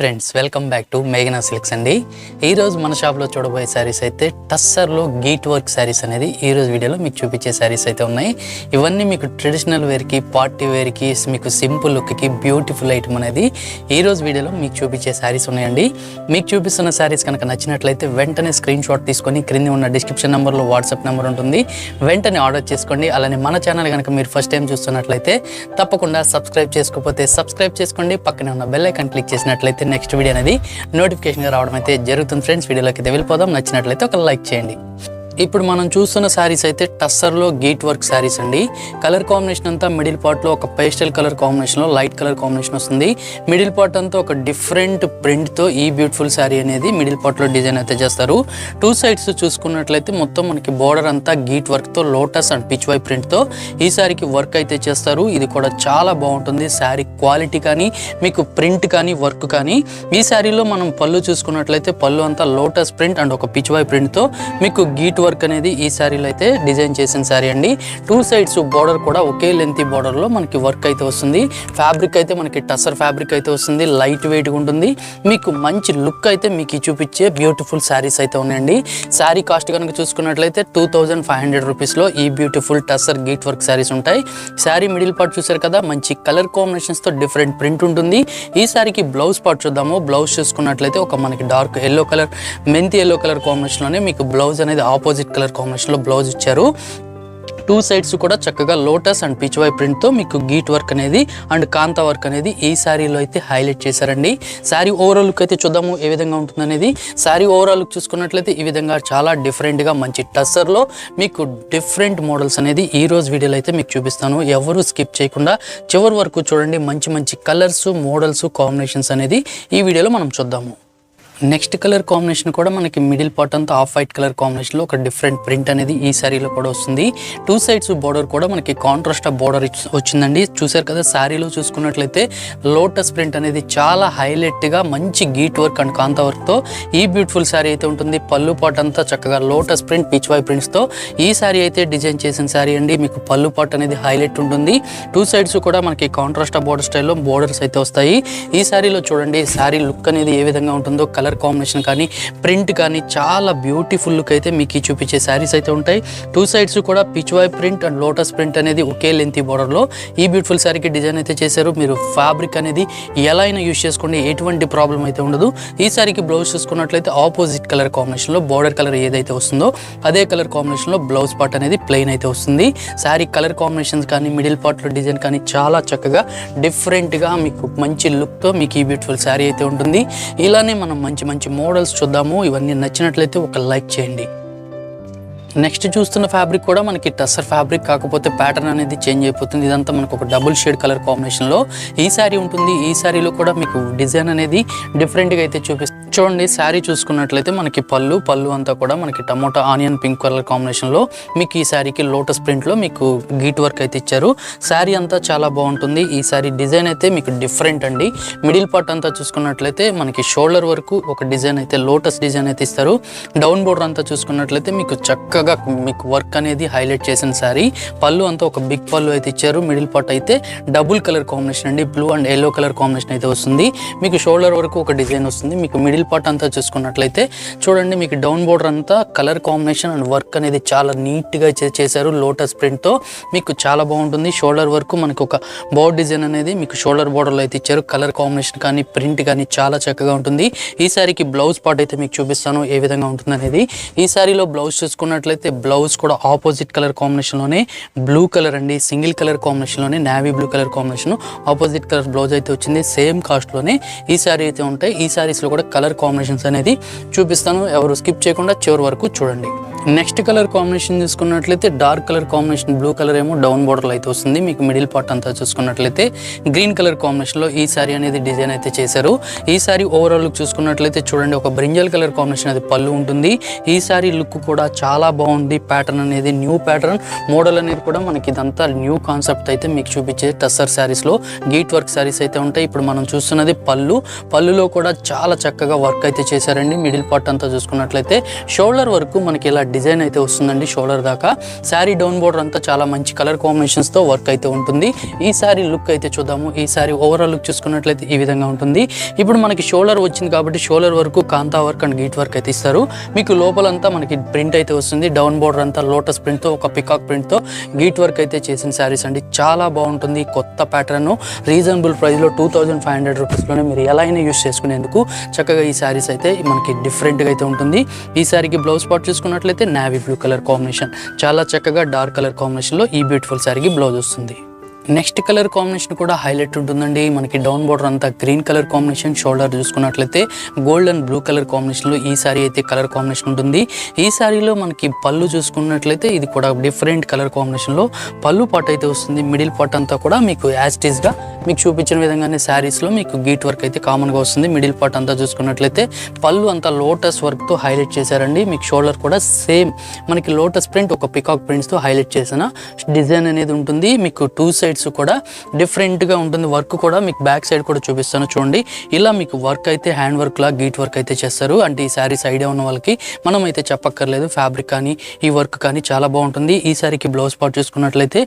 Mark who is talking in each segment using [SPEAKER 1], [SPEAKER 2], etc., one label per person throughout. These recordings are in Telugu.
[SPEAKER 1] ఫ్రెండ్స్ వెల్కమ్ బ్యాక్ టు మేఘనా సిల్క్స్ అండి. ఈరోజు మన షాప్లో చూడబోయే శారీస్ అయితే టస్సర్లో గీట్ వర్క్ శారీస్ అనేది ఈ రోజు వీడియోలో మీకు చూపించే శారీస్ అయితే ఉన్నాయి. ఇవన్నీ మీకు ట్రెడిషనల్ వేర్కి పార్టీ వేర్కి మీకు సింపుల్ లుక్కి బ్యూటిఫుల్ ఐటమ్ అనేది ఈ రోజు వీడియోలో మీకు చూపించే శారీస్ ఉన్నాయండి. మీకు చూపిస్తున్న శారీస్ కనుక నచ్చినట్లయితే వెంటనే స్క్రీన్ షాట్ తీసుకొని క్రింది ఉన్న డిస్క్రిప్షన్ నెంబర్లో వాట్సాప్ నెంబర్ ఉంటుంది. వెంటనే ఆర్డర్ చేసుకోండి. అలానే మన ఛానల్ కనుక మీరు ఫస్ట్ టైం చూస్తున్నట్లయితే తప్పకుండా సబ్స్క్రైబ్ చేసుకోకపోతే సబ్స్క్రైబ్ చేసుకోండి. పక్కనే ఉన్న బెల్ ఐకాన్ క్లిక్ చేసినట్లయితే నెక్స్ట్ వీడియో అనేది నోటిఫికేషన్గా రావడం అయితే జరుగుతుంది ఫ్రెండ్స్ వీడియోలోకి అయితే వెళ్ళిపోదాం. నచ్చినట్లయితే ఒక లైక్ చేయండి. ఇప్పుడు మనం చూస్తున్న శారీస్ అయితే టస్సర్లో గేట్ వర్క్ శారీస్ అండి. కలర్ కాంబినేషన్ అంతా మిడిల్ పార్ట్లో ఒక పేస్టల్ కలర్ కాంబినేషన్లో లైట్ కలర్ కాంబినేషన్ వస్తుంది. మిడిల్ పార్ట్ అంతా ఒక డిఫరెంట్ ప్రింట్తో ఈ బ్యూటిఫుల్ శారీ అనేది మిడిల్ పార్ట్లో డిజైన్ అయితే చేస్తారు. టూ సైడ్స్ చూసుకున్నట్లయితే మొత్తం మనకి బోర్డర్ అంతా గీట్ వర్క్తో లోటస్ అండ్ పిచ్ వై ప్రింట్తో ఈ శారీకి వర్క్ అయితే చేస్తారు. ఇది కూడా చాలా బాగుంటుంది. శారీ క్వాలిటీ కానీ మీకు ప్రింట్ కానీ వర్క్ కానీ. ఈ శారీలో మనం పళ్ళు చూసుకున్నట్లయితే పళ్ళు అంతా లోటస్ ప్రింట్ అండ్ ఒక పిచ్ వై ప్రింట్తో మీకు గీట్ వర్క్ వర్క్ అనేది ఈ శారీలో అయితే డిజైన్ చేసిన శారీ అండి. టూ సైడ్స్ బోర్డర్ కూడా ఒకే లెంత్ బార్డర్లో మనకి వర్క్ అయితే వస్తుంది. ఫ్యాబ్రిక్ అయితే మనకి టసర్ ఫ్యాబ్రిక్ అయితే వస్తుంది. లైట్ వెయిట్గా ఉంటుంది. మీకు మంచి లుక్ అయితే మీకు చూపించే బ్యూటిఫుల్ శారీస్ అయితే ఉన్నాయండి. శారీ కాస్ట్ కనుక చూసుకున్నట్లయితే టూ థౌజండ్ ఫైవ్ హండ్రెడ్ రూపీస్లో ఈ బ్యూటిఫుల్ టసర్ గీట్ వర్క్ శారీస్ ఉంటాయి. శారీ మిడిల్ పార్ట్ చూసారు కదా మంచి కలర్ కాంబినేషన్స్తో డిఫరెంట్ ప్రింట్ ఉంటుంది. ఈ శారీకి బ్లౌజ్ పార్ట్ చూద్దాము. బ్లౌజ్ చూసుకున్నట్లయితే ఒక మనకి డార్క్ ఎల్లో కలర్ మెంతి ఎల్లో కలర్ కాంబినేషన్లోనే మీకు బ్లౌజ్ అనేది ఆపోజిట్ కలర్ కాంబినేషన్లో బ్లౌజ్ ఇచ్చారు. టూ సైడ్స్ కూడా చక్కగా లోటస్ అండ్ పిచ్ వై ప్రింట్తో మీకు గీట్ వర్క్ అనేది అండ్ కాంతా వర్క్ అనేది ఈ శారీలో అయితే హైలైట్ చేశారండి. శారీ ఓవరాల్ లుక్ అయితే చూద్దాము ఏ విధంగా ఉంటుంది అనేది. శారీ ఓవరాల్ లుక్ చూసుకున్నట్లయితే ఈ విధంగా చాలా డిఫరెంట్గా మంచి టస్సర్లో మీకు డిఫరెంట్ మోడల్స్ అనేది ఈ రోజు వీడియోలో అయితే మీకు చూపిస్తాను. ఎవరు స్కిప్ చేయకుండా చివరి వరకు చూడండి మంచి మంచి కలర్స్ మోడల్స్ కాంబినేషన్స్ అనేది ఈ వీడియోలో మనం చూద్దాము. నెక్స్ట్ కలర్ కాంబినేషన్ కూడా మనకి మిడిల్ పార్ట్ అంతా ఆఫ్ వైట్ కలర్ కాంబినేషన్లో ఒక డిఫరెంట్ ప్రింట్ అనేది ఈ శారీలో కూడా వస్తుంది. టూ సైడ్స్ బోర్డర్ కూడా మనకి కాంట్రాస్ట్ బోర్డర్ వచ్చిందండి. చూసారు కదా శారీలో చూసుకున్నట్లయితే లోటస్ ప్రింట్ అనేది చాలా హైలైట్గా మంచి గీట్ వర్క్ అండ్ కాంత వర్క్తో ఈ బ్యూటిఫుల్ శారీ అయితే ఉంటుంది. పళ్ళు పాట్ అంతా చక్కగా లోటస్ ప్రింట్ పిచ్ వై ప్రింట్స్తో ఈ శారీ అయితే డిజైన్ చేసిన శారీ అండి. మీకు పళ్ళు పాట్ అనేది హైలైట్ ఉంటుంది. టూ సైడ్స్ కూడా మనకి కాంట్రాస్ట్ ఆఫ్ బోర్డర్ స్టైల్లో బోర్డర్స్ అయితే వస్తాయి. ఈ శారీలో చూడండి శారీ లుక్ అనేది ఏ విధంగా ఉంటుందో కలర్ కాంబినేషన్ కానీ ప్రింట్ కానీ చాలా బ్యూటిఫుల్ లుక్ అయితే మీకు చూపించే శారీస్ అయితే ఉంటాయి. టూ సైడ్స్ కూడా Pichwai print and lotus print అనేది ఒకే లెంతీ బోర్డర్లో ఈ బ్యూటిఫుల్ శారీకి డిజైన్ అయితే చేశారు. మీరు ఫ్యాబ్రిక్ అనేది ఎలా అయినా యూస్ చేసుకోండి. ఎటువంటి ప్రాబ్లం అయితే ఉండదు. ఈ శారీకి బ్లౌజ్ చూసుకున్నట్లయితే ఆపోజిట్ కలర్ కాంబినేషన్లో బోర్డర్ కలర్ ఏదైతే వస్తుందో అదే కలర్ కాంబినేషన్లో బ్లౌజ్ పార్ట్ అనేది ప్లెయిన్ అయితే వస్తుంది. శారీ కలర్ కాంబినేషన్స్ కానీ మిడిల్ పార్ట్లో డిజైన్ కానీ చాలా చక్కగా డిఫరెంట్గా మీకు మంచి లుక్తో మీకు ఈ బ్యూటిఫుల్ శారీ అయితే ఉంటుంది. ఇలానే మనం మంచి మంచి మంచి మోడల్స్ చూద్దాము. ఇవన్నీ నచ్చినట్లయితే ఒక లైక్ చేయండి. నెక్స్ట్ చూస్తున్న ఫ్యాబ్రిక్ కూడా మనకి టస్సర్ ఫ్యాబ్రిక్ కాకపోతే ప్యాటర్న్ అనేది చేంజ్ అయిపోతుంది. ఇదంతా మనకు ఒక డబుల్ షేడ్ కలర్ కాంబినేషన్లో ఈ శారీ ఉంటుంది. ఈ శారీలో కూడా మీకు డిజైన్ అనేది డిఫరెంట్గా అయితే చూపిస్తుంది చూడండి శారీ చూసుకున్నట్లయితే మనకి పళ్ళు పళ్ళు అంతా కూడా మనకి టమోటా ఆనియన్ పింక్ కలర్ కాంబినేషన్లో మీకు ఈ శారీకి లోటస్ ప్రింట్లో మీకు గీట్ వర్క్ అయితే ఇచ్చారు. శారీ అంతా చాలా బాగుంటుంది. ఈ శారీ డిజైన్ అయితే మీకు డిఫరెంట్ అండి. మిడిల్ పార్ట్ అంతా చూసుకున్నట్లయితే మనకి షోల్డర్ వరకు ఒక డిజైన్ అయితే లోటస్ డిజైన్ అయితే ఇస్తారు. డౌన్ బోర్డర్ అంతా చూసుకున్నట్లయితే మీకు చక్కగా మీకు వర్క్ అనేది హైలైట్ చేసిన శారీ. పళ్ళు అంతా ఒక బిగ్ పళ్ళు అయితే ఇచ్చారు. మిడిల్ పార్ట్ అయితే డబుల్ కలర్ కాంబినేషన్ అండి. Blue and yellow colour combination అయితే వస్తుంది. మీకు షోల్డర్ వరకు ఒక డిజైన్ వస్తుంది. మీకు మిడిల్ పార్ట్ అంతా చూసుకున్నట్లయితే చూడండి మీకు డౌన్ బోర్డర్ అంతా కలర్ కాంబినేషన్ అండ్ వర్క్ అనేది చాలా నీట్గా చేశారు లోటస్ ప్రింట్తో. మీకు చాలా బాగుంటుంది. షోల్డర్ వరకు మనకు ఒక బోర్డ్ డిజైన్ అనేది మీకు షోల్డర్ బోర్డర్లో అయితే ఇచ్చారు. కలర్ కాంబినేషన్ కానీ ప్రింట్ కానీ చాలా చక్కగా ఉంటుంది. ఈ సారీకి బ్లౌజ్ పార్ట్ అయితే మీకు చూపిస్తాను ఏ విధంగా ఉంటుంది అనేది. ఈ సారీలో బ్లౌజ్ చూసుకున్నట్లయితే బ్లౌజ్ కూడా ఆపోజిట్ కలర్ కాంబినేషన్లోనే బ్లూ కలర్ అండి. Single colour కాంబినేషన్లోనే navy blue colour combination opposite colour blouse అయితే వచ్చింది. సేమ్ కాస్ట్లోనే ఈ సారీ అయితే ఉంటాయి. ఈ సారీస్లో కూడా కలర్ కాంబినేషన్స్ అనేది చూపిస్తాను. ఎవరు స్కిప్ చేయకుండా చివరి వరకు చూడండి. నెక్స్ట్ కలర్ కాంబినేషన్ చూసుకున్నట్లయితే dark colour combination blue colour ఏమో డౌన్ బోర్డర్లో అయితే వస్తుంది. మీకు మిడిల్ పార్ట్ అంతా చూసుకున్నట్లయితే గ్రీన్ కలర్ కాంబినేషన్లో ఈ సారీ అనేది డిజైన్ అయితే చేశారు. ఈ సారీ ఓవరాల్ లుక్ చూసుకున్నట్లయితే చూడండి ఒక బ్రింజల్ కలర్ కాంబినేషన్ అది పళ్ళు ఉంటుంది. ఈ సారీ లుక్ కూడా చాలా బాగుంది. ప్యాటర్న్ అనేది న్యూ ప్యాటర్న్ మోడల్ అనేది కూడా మనకి ఇదంతా న్యూ కాన్సెప్ట్ అయితే మీకు చూపించే టస్సర్ శారీస్లో గీట్ వర్క్ శారీస్ అయితే ఉంటాయి. ఇప్పుడు మనం చూస్తున్నది పళ్ళు. పళ్ళులో కూడా చాలా చక్కగా వర్క్ అయితే చేశారండి. మిడిల్ పార్ట్ అంతా చూసుకున్నట్లయితే షోల్డర్ వరకు మనకి ఇలా డిజైన్ అయితే వస్తుందండి షోల్డర్ దాకా. శారీ డౌన్ బోర్డర్ అంతా చాలా మంచి కలర్ కాంబినేషన్స్తో వర్క్ అయితే ఉంటుంది. ఈ శారీ లుక్ అయితే చూద్దాము. ఈ శారీ ఓవరాల్ లుక్ చూసుకున్నట్లయితే ఈ విధంగా ఉంటుంది. ఇప్పుడు మనకి షోల్డర్ వచ్చింది కాబట్టి షోల్డర్ వరకు కాంతా వర్క్ అండ్ గీట్ వర్క్ అయితే ఇస్తారు. మీకు లోపలంతా మనకి ప్రింట్ అయితే వస్తుంది. డౌన్ బోర్డర్ అంతా లోటస్ ప్రింట్తో ఒక పికాక్ ప్రింట్తో గీట్ వర్క్ అయితే చేసిన శారీస్ అండి. చాలా బాగుంటుంది. కొత్త ప్యాటర్న్ రీజనబుల్ ప్రైస్లో టూ థౌజండ్ ఫైవ్ హండ్రెడ్ రూపీస్లోనే మీరు ఎలా అయినా యూస్ చేసుకునేందుకు చక్కగా ఈ ఈ శారీస్ అయితే మనకి డిఫరెంట్గా అయితే ఉంటుంది. ఈ శారీకి బ్లౌజ్ పార్ట్ చూసుకున్నట్లయితే నావీ బ్లూ కలర్ కాంబినేషన్ చాలా చక్కగా డార్క్ కలర్ కాంబినేషన్లో ఈ బ్యూటిఫుల్ శారీకి బ్లౌజ్ వస్తుంది. నెక్స్ట్ కలర్ కాంబినేషన్ కూడా హైలైట్ ఉంటుందండి. మనకి డౌన్ బోర్డర్ అంతా గ్రీన్ కలర్ కాంబినేషన్ షోల్డర్ చూసుకున్నట్లయితే గోల్డ్ అండ్ బ్లూ కలర్ కాంబినేషన్లో ఈ సారీ అయితే కలర్ కాంబినేషన్ ఉంటుంది. ఈ సారీలో మనకి పళ్ళు చూసుకున్నట్లయితే ఇది కూడా డిఫరెంట్ కలర్ కాంబినేషన్లో పళ్ళు పాట్ అయితే వస్తుంది. మిడిల్ పార్ట్ అంతా కూడా మీకు యాస్టీస్గా మీకు చూపించిన విధంగానే శారీస్లో మీకు గీట్ వర్క్ అయితే కామన్గా వస్తుంది. మిడిల్ పార్ట్ అంతా చూసుకున్నట్లయితే పళ్ళు అంతా లోటస్ వర్క్తో హైలైట్ చేశారండి. మీకు షోల్డర్ కూడా సేమ్ మనకి లోటస్ ప్రింట్ ఒక పికాక్ ప్రింట్స్తో హైలైట్ చేసిన డిజైన్ అనేది ఉంటుంది. మీకు టూ సైడ్స్ కూడా డిఫరెంట్గా ఉంటుంది. వర్క్ కూడా మీకు బ్యాక్ సైడ్ కూడా చూపిస్తాను చూడండి. ఇలా మీకు వర్క్ అయితే హ్యాండ్ వర్క్ లా గీట్ వర్క్ అయితే చేస్తారు. అంటే ఈ శారీస్ ఐడియా ఉన్న వాళ్ళకి మనం అయితే చెప్పక్కర్లేదు. ఫ్యాబ్రిక్ కానీ ఈ వర్క్ కానీ చాలా బాగుంటుంది. ఈ శారీకి బ్లౌజ్ పార్ట్ చూసుకున్నట్లయితే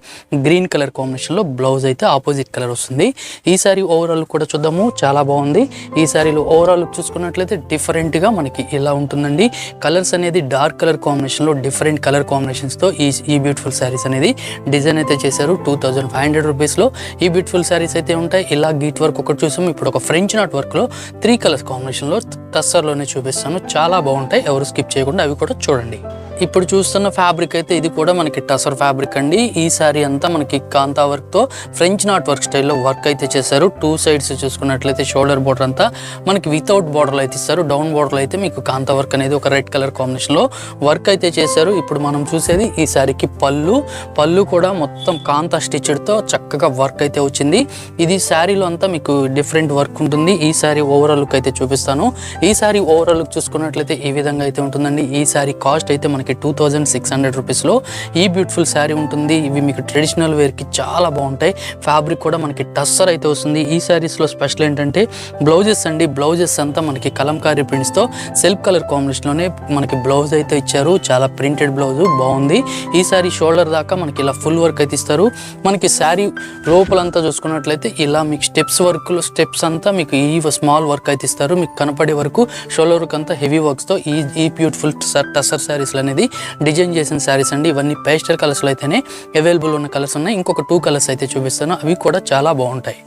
[SPEAKER 1] గ్రీన్ కలర్ కాంబినేషన్లో బ్లౌజ్ అయితే ఆపోజిట్ కలర్ వస్తుంది. ఈ శారీ ఓవరాల్ కూడా చూద్దాము. చాలా బాగుంది. ఈ శారీలో ఓవరాల్ చూసుకున్నట్లయితే డిఫరెంట్గా మనకి ఇలా ఉంటుందండి. కలర్స్ అనేది డార్క్ కలర్ కాంబినేషన్లో డిఫరెంట్ కలర్ కాంబినేషన్స్తో ఈ ఈ బ్యూటిఫుల్ శారీస్ అనేది డిజైన్ అయితే చేశారు. టూ థౌజండ్ ఫైవ్ హండ్రెడ్ రూపీస్లో ఈ బ్యూటిఫుల్ శారీస్ అయితే ఉంటాయి. ఇలా గీట్ వర్క్ ఒకటి చూసాం ఇప్పుడు ఒక ఫ్రెంచ్ నాట్ వర్క్లో త్రీ కలర్స్ కాంబినేషన్లో టస్సర్లోనే చూపిస్తాను. చాలా బాగుంటాయి. ఎవరు స్కిప్ చేయకుండా అవి కూడా చూడండి. ఇప్పుడు చూస్తున్న ఫ్యాబ్రిక్ అయితే ఇది కూడా మనకి టసర్ ఫ్యాబ్రిక్ అండి. ఈ సారీ అంతా మనకి కాంతా వర్క్తో ఫ్రెంచ్ నాట్ వర్క్ స్టైల్లో వర్క్ అయితే చేశారు. టూ సైడ్స్ చూసుకున్నట్లయితే షోల్డర్ బోర్డర్ అంతా మనకి వితౌట్ బోర్డర్లో అయితే ఇస్తారు. డౌన్ బోర్డర్లో అయితే మీకు కాంతా వర్క్ అనేది ఒక రెడ్ కలర్ కాంబినేషన్లో వర్క్ అయితే చేశారు. ఇప్పుడు మనం చూసేది ఈ సారీకి పళ్ళు. పళ్ళు కూడా మొత్తం కాంతా స్టిచ్డ్తో చక్కగా వర్క్ అయితే వచ్చింది. ఇది శారీలో అంతా మీకు డిఫరెంట్ వర్క్ ఉంటుంది. ఈ సారీ ఓవరాల్ లుక్ అయితే చూపిస్తాను. ఈ సారీ ఓవరాల్ లుక్ చూసుకున్నట్లయితే ఈ విధంగా అయితే ఉంటుందండి. ఈ సారీ కాస్ట్ అయితే మనకి టూ థౌజండ్ సిక్స్ హండ్రెడ్ రూపీస్లో ఈ బ్యూటిఫుల్ శారీ ఉంటుంది. ఇవి మీకు ట్రెడిషనల్ వేర్కి చాలా బాగుంటాయి. ఫ్యాబ్రిక్ కూడా మనకి టస్సర్ అయితే వస్తుంది. ఈ శారీస్లో స్పెషల్ ఏంటంటే బ్లౌజెస్ అండి. బ్లౌజెస్ అంతా మనకి కలంకారీ ప్రింట్స్తో సెల్ఫ్ కలర్ కాంబినేషన్లోనే మనకి బ్లౌజ్ అయితే ఇచ్చారు. చాలా ప్రింటెడ్ బ్లౌజ్ బాగుంది. ఈ శారీ షోల్డర్ దాకా మనకి ఇలా ఫుల్ వర్క్ అయితే ఇస్తారు. మనకి శారీ లోపలంతా చూసుకున్నట్లయితే ఇలా మీకు స్టెప్స్ వర్క్లో స్టెప్స్ అంతా మీకు ఈ స్మాల్ వర్క్ అయితే ఇస్తారు. మీకు కనపడే వరకు షోల్డర్ వర్క్ అంతా హెవీ వర్క్స్తో ఈ ఈ బ్యూటిఫుల్ టసర్ శారీస్ అనేది డిజైన్ చేసిన శారీస్ అండి. ఇవన్నీ పేస్టల్ కలర్స్లో అయితేనే అవైలబుల్ ఉన్న కలర్స్ ఉన్నాయి. ఇంకొక టూ కలర్స్ అయితే చూపిస్తాను. అవి కూడా చాలా బాగుంటాయి.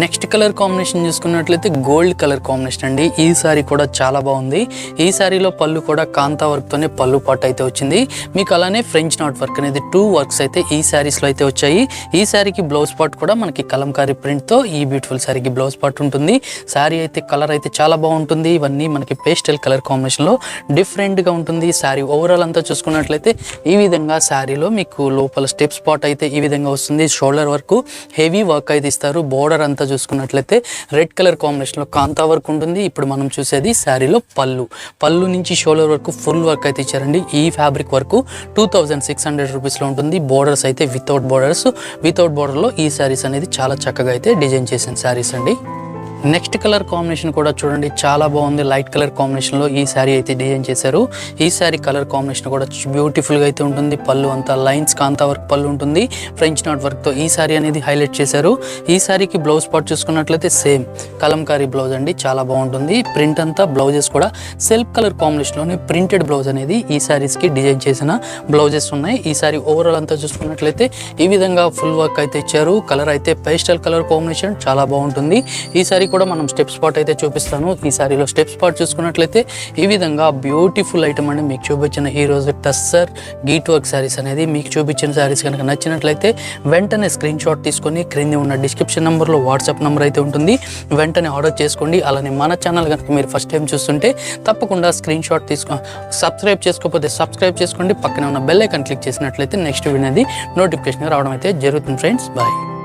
[SPEAKER 1] నెక్స్ట్ కలర్ కాంబినేషన్ చూసుకున్నట్లయితే గోల్డ్ కలర్ కాంబినేషన్ అండి. ఈ సారీ కూడా చాలా బాగుంది. ఈ సారీలో పళ్ళు కూడా కాంతా వర్క్తోనే పళ్ళు పాటు అయితే వచ్చింది. మీకు అలానే ఫ్రెంచ్ నాట్ వర్క్ అనేది టూ వర్క్స్ అయితే ఈ శారీస్లో అయితే వచ్చాయి. ఈ శారీకి బ్లౌజ్ పార్ట్ కూడా మనకి కలంకారీ ప్రింట్తో ఈ బ్యూటిఫుల్ శారీకి బ్లౌజ్ పార్ట్ ఉంటుంది. శారీ అయితే కలర్ అయితే చాలా బాగుంటుంది. ఇవన్నీ మనకి పేస్టల్ కలర్ కాంబినేషన్లో డిఫరెంట్గా ఉంటుంది. శారీ ఓవరాల్ అంతా చూసుకున్నట్లయితే ఈ విధంగా శారీలో మీకు లోపల స్టెప్ స్పాట్ అయితే ఈ విధంగా వస్తుంది. షోల్డర్ వరకు హెవీ వర్క్ అయితే ఇస్తారు. బోర్డర్ అంతా చూసుకున్నట్లయితే రెడ్ కలర్ కాంబినేషన్లో కాంతా వర్క్ ఉంటుంది. ఇప్పుడు మనం చూసేది శారీలో పళ్ళు. పళ్ళు నుంచి షోల్డర్ వరకు ఫుల్ వర్క్ అయితే ఇచ్చారండి. ఈ ఫ్యాబ్రిక్ వరకు టూ థౌజండ్ సిక్స్ హండ్రెడ్ రూపీస్లో ఉంటుంది. బోర్డర్స్ అయితే వితౌట్ బోర్డర్స్ వితౌట్ బోర్డర్లో ఈ శారీస్ అనేది చాలా చక్కగా అయితే డిజైన్ చేసిన శారీస్ అండి. నెక్స్ట్ కలర్ కాంబినేషన్ కూడా చూడండి చాలా బాగుంది. లైట్ కలర్ కాంబినేషన్లో ఈ శారీ అయితే డిజైన్ చేశారు. ఈ శారీ కలర్ కాంబినేషన్ కూడా బ్యూటిఫుల్గా అయితే ఉంటుంది. పళ్ళు అంతా లైన్స్ కాంతా వర్క్ పళ్ళు ఉంటుంది. ఫ్రెంచ్ నాట్ వర్క్తో ఈ శారీ అనేది హైలైట్ చేశారు. ఈ శారీకి బ్లౌజ్ పార్ట్ చూసుకున్నట్లయితే సేమ్. కలంకారీ బ్లౌజ్ అండి చాలా బాగుంటుంది. ప్రింట్ అంతా బ్లౌజెస్ కూడా సెల్ఫ్ కలర్ కాంబినేషన్లోనే ప్రింటెడ్ బ్లౌజ్ అనేది ఈ శారీస్కి డిజైన్ చేసిన బ్లౌజెస్ ఉన్నాయి. ఈ శారీ ఓవరాల్ అంతా చూసుకున్నట్లయితే ఈ విధంగా ఫుల్ వర్క్ అయితే ఇచ్చారు. కలర్ అయితే పేస్టల్ కలర్ కాంబినేషన్ చాలా బాగుంటుంది. ఈ శారీ కూడా మనం స్టెప్ స్పాట్ అయితే చూపిస్తాను. ఈ సారీలో స్టెప్ స్పాట్ చూసుకున్నట్లయితే ఈ విధంగా బ్యూటిఫుల్ ఐటమ్ అండి. మీకు చూపించిన ఈ రోజు టస్సర్ గీట్ వర్క్ శారీస్ అనేది మీకు చూపించిన శారీస్ కనుక నచ్చినట్లయితే వెంటనే స్క్రీన్ షాట్ తీసుకొని క్రింది ఉన్న డిస్క్రిప్షన్ నెంబర్లో వాట్సాప్ నెంబర్ అయితే ఉంటుంది. వెంటనే ఆర్డర్ చేసుకోండి. అలానే మన ఛానల్ కనుక మీరు ఫస్ట్ టైం చూస్తుంటే తప్పకుండా స్క్రీన్ షాట్ తీసుకో సబ్స్క్రైబ్ చేసుకోకపోతే సబ్స్క్రైబ్ చేసుకోండి. పక్కన ఉన్న బెల్ ఐకాన్ క్లిక్ చేసినట్లయితే నెక్స్ట్ వినేది నోటిఫికేషన్ రావడం అయితే జరుగుతుంది ఫ్రెండ్స్ బాయ్